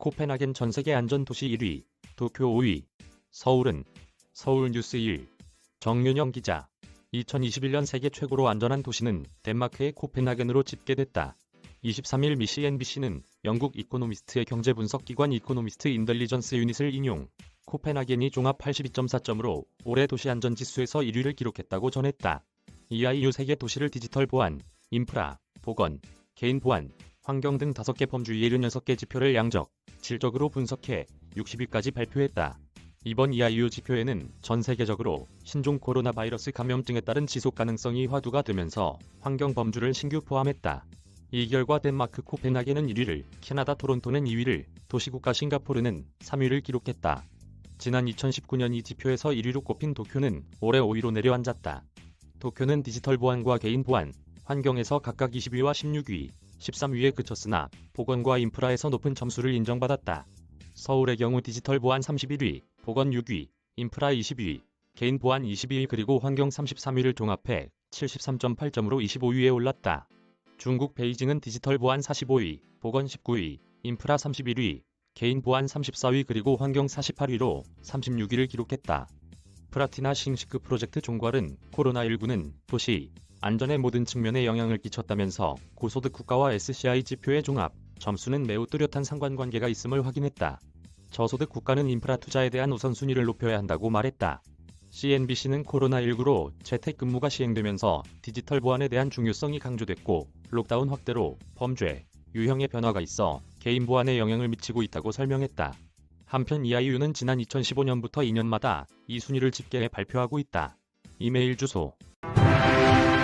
코펜하겐 전세계 안전도시 1위, 도쿄 5위, 서울은 서울뉴스 1, 정윤영 기자. 2021년 세계 최고로 안전한 도시는 덴마크의 코펜하겐으로 집계됐다. 23일 미시 NBC는 영국 이코노미스트의 경제 분석 기관 이코노미스트 인덜리전스 유닛을 인용, 코펜하겐이 종합 82.4점으로 올해 도시 안전 지수에서 1위를 기록했다고 전했다. EIU 세계 도시를 디지털 보안, 인프라, 보건, 개인 보안, 환경 등 5개 범주의 76개 지표를 양적, 질적으로 분석해 60위까지 발표했다. 이번 EIU 지표에는 전 세계적으로 신종 코로나 바이러스 감염증에 따른 지속 가능성이 화두가 되면서 환경 범주를 신규 포함했다. 이 결과 덴마크 코펜하겐은 1위를, 캐나다 토론토는 2위를, 도시국가 싱가포르는 3위를 기록했다. 지난 2019년 이 지표에서 1위로 꼽힌 도쿄는 올해 5위로 내려앉았다. 도쿄는 디지털 보안과 개인 보안, 환경에서 각각 20위와 16위, 13위에 그쳤으나 보건과 인프라에서 높은 점수를 인정받았다. 서울의 경우 디지털 보안 31위, 보건 6위, 인프라 20위, 개인 보안 22위 그리고 환경 33위를 종합해 73.8점으로 25위에 올랐다. 중국 베이징은 디지털 보안 45위, 보건 19위, 인프라 31위, 개인 보안 34위 그리고 환경 48위로 36위를 기록했다. 프라티나 싱시크 프로젝트 종괄은 코로나19는 도시, 안전의 모든 측면에 영향을 끼쳤다면서 고소득 국가와 SCI 지표의 종합, 점수는 매우 뚜렷한 상관관계가 있음을 확인했다. 저소득 국가는 인프라 투자에 대한 우선순위를 높여야 한다고 말했다. CNBC는 코로나19로 재택근무가 시행되면서 디지털 보안에 대한 중요성이 강조됐고 록다운 확대로 범죄, 유형의 변화가 있어 개인 보안에 영향을 미치고 있다고 설명했다. 한편 EIU는 지난 2015년부터 2년마다 이 순위를 집계해 발표하고 있다. 이메일 주소